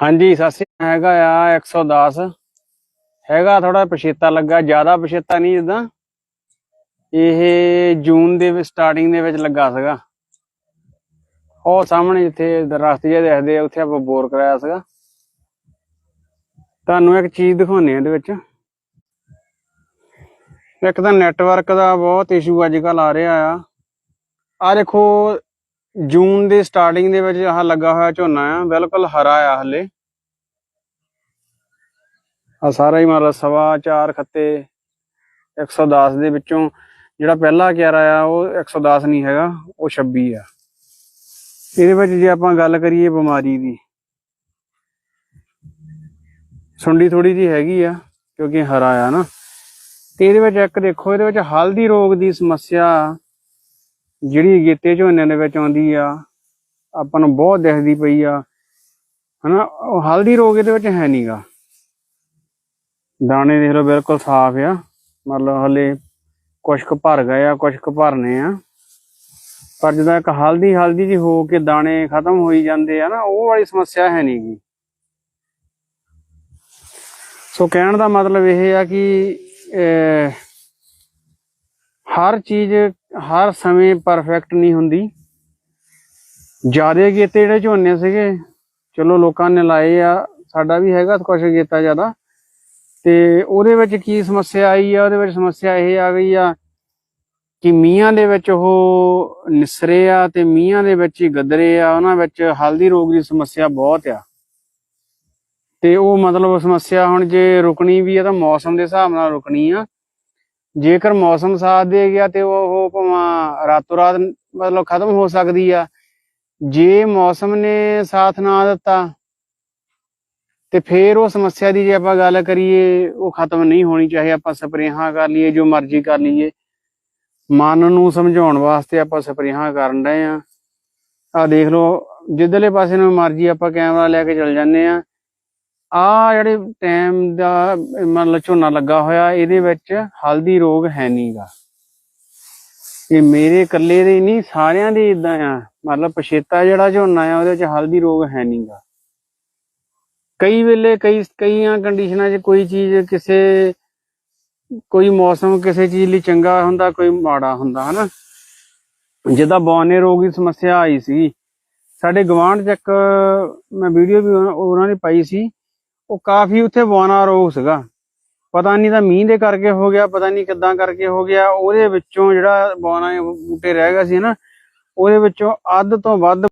ਹਾਂਜੀ, ਸਤਿ ਸ਼੍ਰੀ ਹੈਗਾ ਆ 110 ਹੈਗਾ ਥੋੜਾ ਪਛੇਤਾ ਲੱਗਾ, ਜ਼ਿਆਦਾ ਪਛੇਤਾ ਨਹੀਂ ਜਿੱਦਾਂ। ਇਹ ਜੂਨ ਦੇ ਵਿੱਚ ਸਟਾਰਟਿੰਗ ਦੇ ਵਿੱਚ ਲੱਗਾ ਸੀਗਾ। ਉਹ ਸਾਹਮਣੇ ਜਿੱਥੇ ਦਰਖਤ ਜਿਹੇ ਦਿਖਦੇ ਆ, ਉੱਥੇ ਆਪਾਂ ਬੋਰ ਕਰਾਇਆ ਸੀਗਾ। ਤੁਹਾਨੂੰ ਇੱਕ ਚੀਜ਼ ਦਿਖਾਉਣੀ ਇਹਦੇ ਵਿੱਚ। ਇੱਕ ਤਾਂ ਨੈਟਵਰਕ ਦਾ ਬਹੁਤ ਇਸ਼ੂ ਅੱਜ ਕੱਲ ਆ ਰਿਹਾ ਆ। ਆ ਦੇਖੋ ਜੂਨ ਦੇ ਸਟਾਰਟਿੰਗ ਦੇ ਵਿੱਚ ਆਹ ਲੱਗਾ ਹੋਇਆ ਝੋਨਾ ਆ, ਬਿਲਕੁਲ ਹਰਾ ਆ ਹਲੇ। ਆ ਸਾਰਾ ਹੀ ਮਾਰਾ ਸਵਾ ਚਾਰ ਖੱਤੇ 110 ਦੇ ਵਿੱਚੋਂ ਜਿਹੜਾ ਪਹਿਲਾ ਕਿਆਰਾ ਆ, ਉਹ 110 ਨਹੀਂ ਹੈਗਾ, ਉਹ 26 ਆ। ਇਹਦੇ ਵਿੱਚ ਜੇ ਆਪਾਂ ਗੱਲ ਕਰੀਏ ਬਿਮਾਰੀ ਦੀ, ਸੁੰਡੀ ਥੋੜੀ ਜੀ ਹੈਗੀ ਆ, ਕਿਉਂਕਿ ਹਰਾ ਆ ਨਾ। ਤੇ ਇਹਦੇ ਵਿੱਚ ਇੱਕ ਦੇਖੋ, ਇਹਦੇ ਵਿੱਚ ਹਲਦੀ ਰੋਗ ਦੀ ਸਮੱਸਿਆ ਜਿਹੜੀ ਗੇਤੇ ਝੋਨੇ ਦੇ ਵਿੱਚ ਆਉਂਦੀ ਆ, ਆਪਾਂ ਨੂੰ ਬਹੁਤ ਦਿਖਦੀ ਪਈ ਆ। ਹਨਾ, ਉਹ ਹਲਦੀ ਰੋਗ ਇਹਦੇ ਵਿੱਚ ਹੈ ਨਹੀਂਗਾ ਦਾਣੇ ਦੇਖ ਲਓ, ਬਿਲਕੁਲ ਸਾਫ਼ ਆ। ਮਤਲਬ ਹਲੇ ਕੁਛ ਕੁ ਭਰ ਗਏ ਆ ਕੁਛ ਕੁ ਭਰਨੇ ਆ। ਪਰ ਜਦੋਂ ਇੱਕ ਹਲਦੀ ਹਲਦੀ ਜੀ ਹੋ ਕੇ ਦਾਣੇ ਖਤਮ ਹੋਈ ਜਾਂਦੇ ਆ ਨਾ, ਉਹ ਵਾਲੀ ਸਮੱਸਿਆ ਹੈ ਨਹੀਂਗੀ ਸੋ ਕਹਿਣ ਦਾ ਮਤਲਬ ਇਹ ਆ ਕਿ ਹਰ ਚੀਜ਼ ਹਰ ਸਮੇਂ ਪਰਫੈਕਟ ਨਹੀਂ ਹੁੰਦੀ। ਜਿਆਦੇ ਗੇਤੇ ਜਿਹੜੇ ਝੋਨੇ ਸੀਗੇ, ਚਲੋ ਲੋਕਾਂ ਨੇ ਲਾਏ ਆ, ਸਾਡਾ ਵੀ ਹੈਗਾ ਕੁਛ ਗੇਤਾ ਜ਼ਿਆਦਾ। ਤੇ ਉਹਦੇ ਵਿੱਚ ਕੀ ਸਮੱਸਿਆ ਆਈ ਆ, ਉਹਦੇ ਵਿੱਚ ਸਮੱਸਿਆ ਇਹ ਆ ਗਈ ਆ ਕਿ ਮੀਆਂ ਦੇ ਵਿੱਚ ਉਹ ਨਿਸਰੇ ਆ ਤੇ ਮੀਆਂ ਦੇ ਵਿੱਚ ਹੀ ਗਦਰੇ ਆ, ਉਹਨਾਂ ਵਿੱਚ ਹਲਦੀ ਰੋਗ ਦੀ ਸਮੱਸਿਆ ਬਹੁਤ ਆ। ਤੇ ਉਹ ਮਤਲਬ ਸਮੱਸਿਆ ਹੁਣ ਜੇ ਰੁਕਣੀ ਵੀ ਆ ਤਾਂ ਮੌਸਮ ਦੇ ਹਿਸਾਬ ਨਾਲ ਰੁਕਣੀ ਆ। ਜੇਕਰ ਮੌਸਮ ਸਾਥ ਦੇ ਗਿਆ ਤੇ ਉਹ ਭਾਵੇਂ ਰਾਤੋਂ ਰਾਤ ਮਤਲਬ ਖਤਮ ਹੋ ਸਕਦੀ ਆ। ਜੇ ਮੌਸਮ ਨੇ ਸਾਥ ਨਾ ਦਿੱਤਾ ਤੇ ਫੇਰ ਉਹ ਸਮੱਸਿਆ ਦੀ ਜੇ ਆਪਾਂ ਗੱਲ ਕਰੀਏ, ਉਹ ਖਤਮ ਨਹੀਂ ਹੋਣੀ, ਚਾਹੇ ਆਪਾਂ ਸਪਰੇਹਾਂ ਕਰ ਲਈਏ, ਜੋ ਮਰਜ਼ੀ ਕਰ ਲਈਏ। ਮਨ ਨੂੰ ਸਮਝਾਉਣ ਵਾਸਤੇ ਆਪਾਂ ਸਪਰੇਹਾਂ ਕਰਨ ਰਹੇ ਆ। ਆ ਦੇਖ ਲਓ, ਜਿੱਧਰਲੇ ਪਾਸੇ ਨੂੰ ਮਰਜ਼ੀ ਆਪਾਂ ਕੈਮਰਾ ਲੈ ਕੇ ਚੱਲ ਜਾਂਦੇ ਆ। ਆ ਜਿਹੜੇ ਟਾਈਮ ਦਾ ਮਤਲਬ ਝੋਨਾ ਲੱਗਾ ਹੋਇਆ, ਇਹਦੇ ਵਿੱਚ ਹਲਦੀ ਰੋਗ ਹੈ ਨਹੀਂਗਾ ਇਹ ਮੇਰੇ ਇਕੱਲੇ ਦੇ ਨਹੀਂ ਸਾਰਿਆਂ ਦੇ ਇਦਾਂ ਆ। ਮਤਲਬ ਪਛੇਤਾ ਜਿਹੜਾ ਝੋਨਾ ਆ, ਉਹਦੇ ਵਿੱਚ ਹਲਦੀ ਰੋਗ ਹੈ ਨਹੀਂਗਾ ਕਈ ਵੇਲੇ ਕਈ, ਕਈਆਂ ਕੰਡੀਸ਼ਨਾਂ 'ਚ ਕੋਈ ਚੀਜ਼ ਕਿਸੇ, ਕੋਈ ਮੌਸਮ ਕਿਸੇ ਚੀਜ਼ ਲਈ ਚੰਗਾ ਹੁੰਦਾ, ਕੋਈ ਮਾੜਾ ਹੁੰਦਾ, ਹਨਾ। ਜਿੱਦਾਂ ਬੌਨੇ ਰੋਗ ਦੀ ਸਮੱਸਿਆ ਆਈ ਸੀ, ਸਾਡੇ ਗਵਾਂਢ 'ਚ ਇੱਕ ਮੈਂ ਵੀਡੀਓ ਵੀ ਉਹਨਾਂ- ਉਹਨਾਂ ਨੇ ਪਾਈ ਸੀ। ਉਹ ਕਾਫੀ ਉੱਥੇ ਬੌਨਾ ਰੋਗ ਸੀਗਾ। ਪਤਾ ਨਹੀਂ ਤਾਂ ਮੀਂਹ ਦੇ ਕਰਕੇ ਹੋ ਗਿਆ, ਪਤਾ ਨਹੀਂ ਕਿੱਦਾਂ ਕਰਕੇ ਹੋ ਗਿਆ। ਉਹਦੇ ਵਿੱਚੋਂ ਜਿਹੜਾ ਬੌਨਾ ਬੂਟੇ ਰਹਿ ਗਿਆ ਸੀ ਨਾ, ਉਹਦੇ ਵਿੱਚੋਂ ਅੱਧ ਤੋਂ ਵੱਧ